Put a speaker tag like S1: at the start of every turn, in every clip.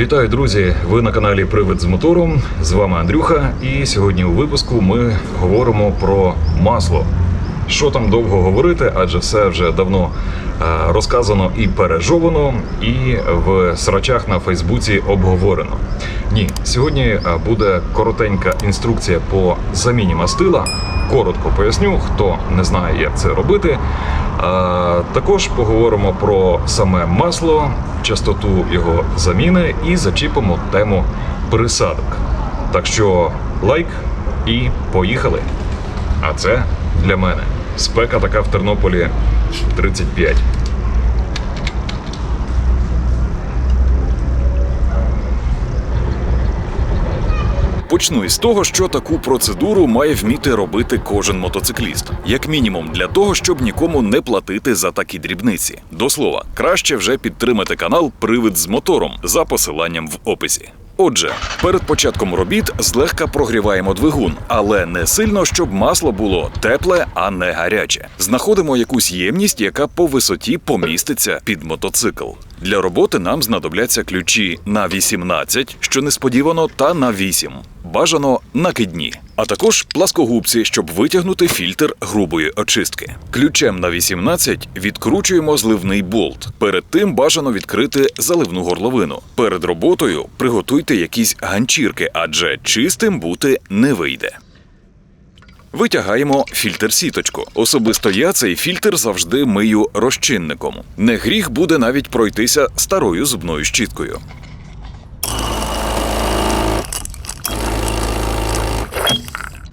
S1: Вітаю, друзі! Ви на каналі Привид з мотором. З вами Андрюха. І сьогодні у випуску ми говоримо про масло. Що там довго говорити, адже все вже давно е, розказано і пережовано, і в срачах на Фейсбуці обговорено. Ні, сьогодні е, буде коротенька інструкція по заміні мастила. Коротко поясню, хто не знає, як це робити. Також поговоримо про саме масло, частоту його заміни і зачіпимо тему присадок. Так що лайк і поїхали. А це для мене. Спека така в Тернополі 35.
S2: Почну із того, що таку процедуру має вміти робити кожен мотоцикліст, як мінімум для того, щоб нікому не платити за такі дрібниці. До слова, краще вже підтримати канал Привид з мотором за посиланням в описі. Отже, перед початком робіт злегка прогріваємо двигун, але не сильно, щоб масло було тепле, а не гаряче. Знаходимо якусь ємність, яка по висоті поміститься під мотоцикл. Для роботи нам знадобляться ключі на 18, що несподівано, та на 8. Бажано накидні, а також пласкогубці, щоб витягнути фільтр грубої очистки. Ключем на 18 відкручуємо зливний болт. Перед тим бажано відкрити заливну горловину. Перед роботою приготуйте якісь ганчірки, адже чистим бути не вийде. Витягаємо фільтр сіточку. Особисто я цей фільтр завжди мию розчинником. Не гріх буде навіть пройтися старою зубною щіткою.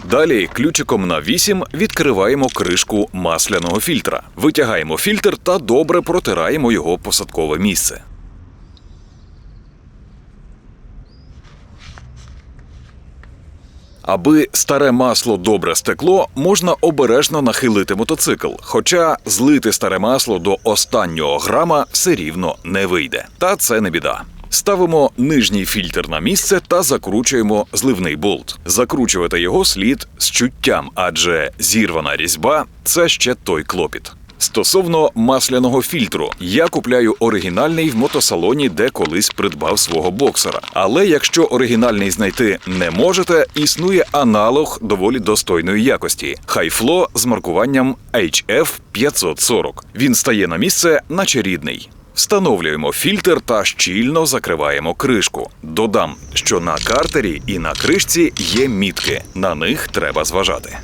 S2: Далі ключиком на 8 відкриваємо кришку масляного фільтра. Витягаємо фільтр та добре протираємо його посадкове місце. Аби старе масло добре стекло, можна обережно нахилити мотоцикл. Хоча злити старе масло до останнього грама все рівно не вийде. Та це не біда. Ставимо нижній фільтр на місце та закручуємо зливний болт. Закручувати його слід з чуттям, адже зірвана різьба це ще той клопіт. Стосовно масляного фільтру, я купляю оригінальний в мотосалоні, де колись придбав свого боксера. Але якщо оригінальний знайти не можете, існує аналог доволі достойної якості хайфло з маркуванням HF 540. Він стає на місце, наче рідний. Встановлюємо фільтр та щільно закриваємо кришку. Додам, що на картері і на кришці є мітки. На них треба зважати.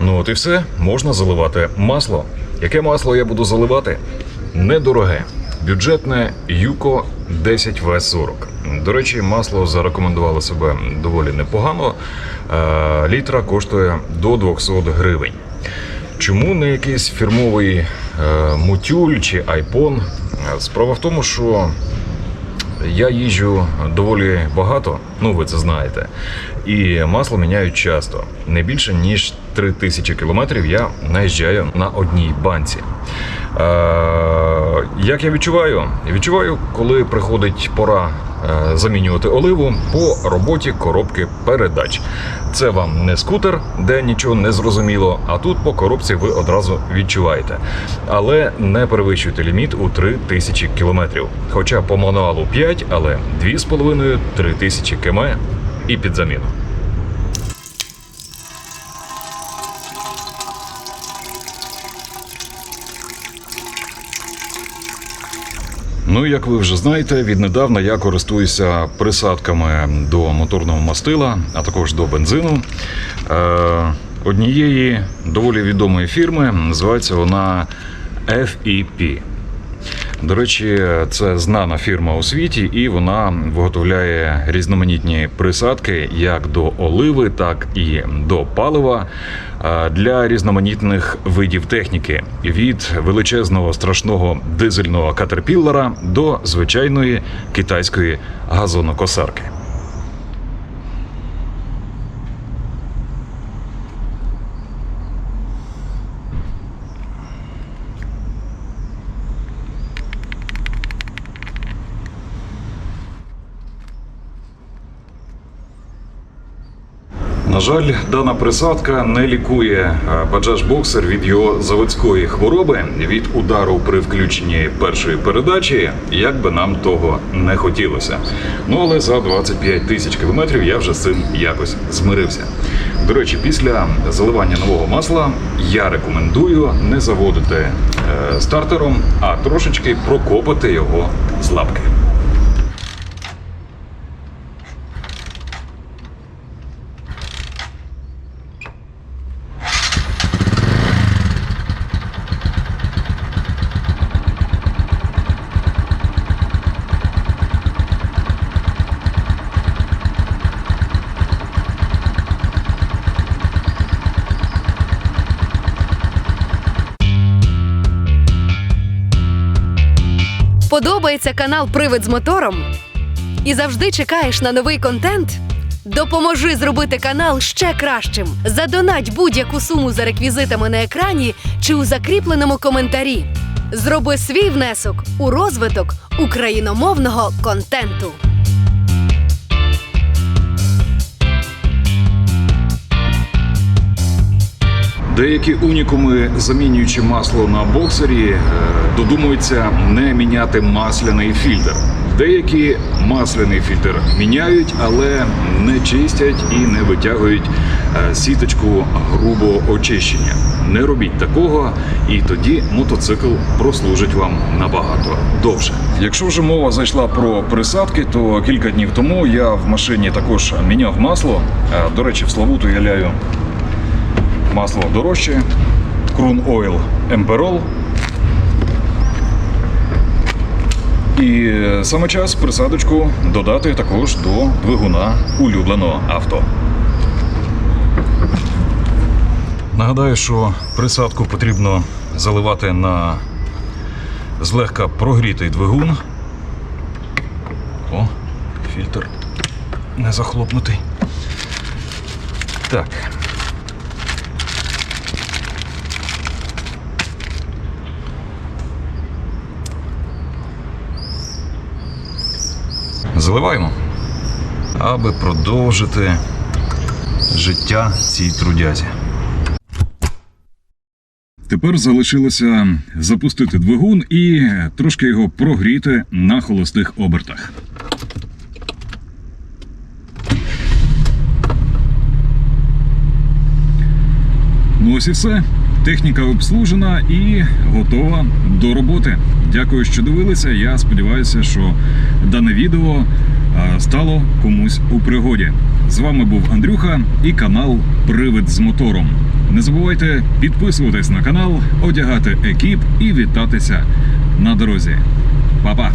S1: Ну от і все, можна заливати масло. Яке масло я буду заливати? Недороге. Бюджетне Юко 10 в 40 До речі, масло зарекомендувало себе доволі непогано. Е, Літра коштує до 200 гривень. Чому не якийсь фірмовий е, мутюль чи айпон? Е, Справа в тому, що я їжджу доволі багато, ну ви це знаєте. І масло міняють часто. Не більше ніж 3000 кілометрів я наїжджаю на одній банці. Е, як я відчуваю? Відчуваю, коли приходить пора е, замінювати оливу по роботі коробки передач. Це вам не скутер, де нічого не зрозуміло, а тут по коробці ви одразу відчуваєте. Але не перевищуйте ліміт у 3000 кілометрів. Хоча по мануалу 5, але 2,5-3 тисячі км і під заміну. Ну, як ви вже знаєте, віднедавна я користуюся присадками до моторного мастила, а також до бензину. Е, однієї доволі відомої фірми називається вона FEP. До речі, це знана фірма у світі, і вона виготовляє різноманітні присадки як до оливи, так і до палива е, для різноманітних видів техніки від величезного страшного дизельного катерпіллера до звичайної китайської газонокосарки. На жаль, дана присадка не лікує Bajaj Boxer від його заводської хвороби від удару при включенні першої передачі, як би нам того не хотілося. Ну але за 25 тисяч кілометрів я вже з цим якось змирився. До речі, після заливання нового масла я рекомендую не заводити е, стартером, а трошечки прокопати його з лапки.
S3: Подобається канал Привид з мотором? І завжди чекаєш на новий контент? Допоможи зробити канал ще кращим. Задонать будь-яку суму за реквізитами на екрані чи у закріпленому коментарі. Зроби свій внесок у розвиток україномовного контенту.
S1: Деякі унікуми, замінюючи масло на боксері, е, додумуються не міняти масляний фільтр. Деякі масляний фільтр міняють, але не чистять і не витягують е, сіточку грубого очищення. Не робіть такого, і тоді мотоцикл прослужить вам набагато довше. Якщо вже мова зайшла про присадки, то кілька днів тому я в машині також міняв масло. Е, До речі, в Славуту я ляю масло дорожче, Крун Ойл Емперол. І саме час присадочку додати також до двигуна улюбленого авто. Нагадаю, що присадку потрібно заливати на злегка прогрітий двигун. О, фільтр не захлопнутий. Так. Заливаємо, аби продовжити життя цій трудязі. Тепер залишилося запустити двигун і трошки його прогріти на холостих обертах. Ну ось і все. Техніка обслужена і готова до роботи. Дякую, що дивилися. Я сподіваюся, що дане відео стало комусь у пригоді. З вами був Андрюха і канал Привид з мотором. Не забувайте підписуватись на канал, одягати екіп і вітатися на дорозі. Па-па!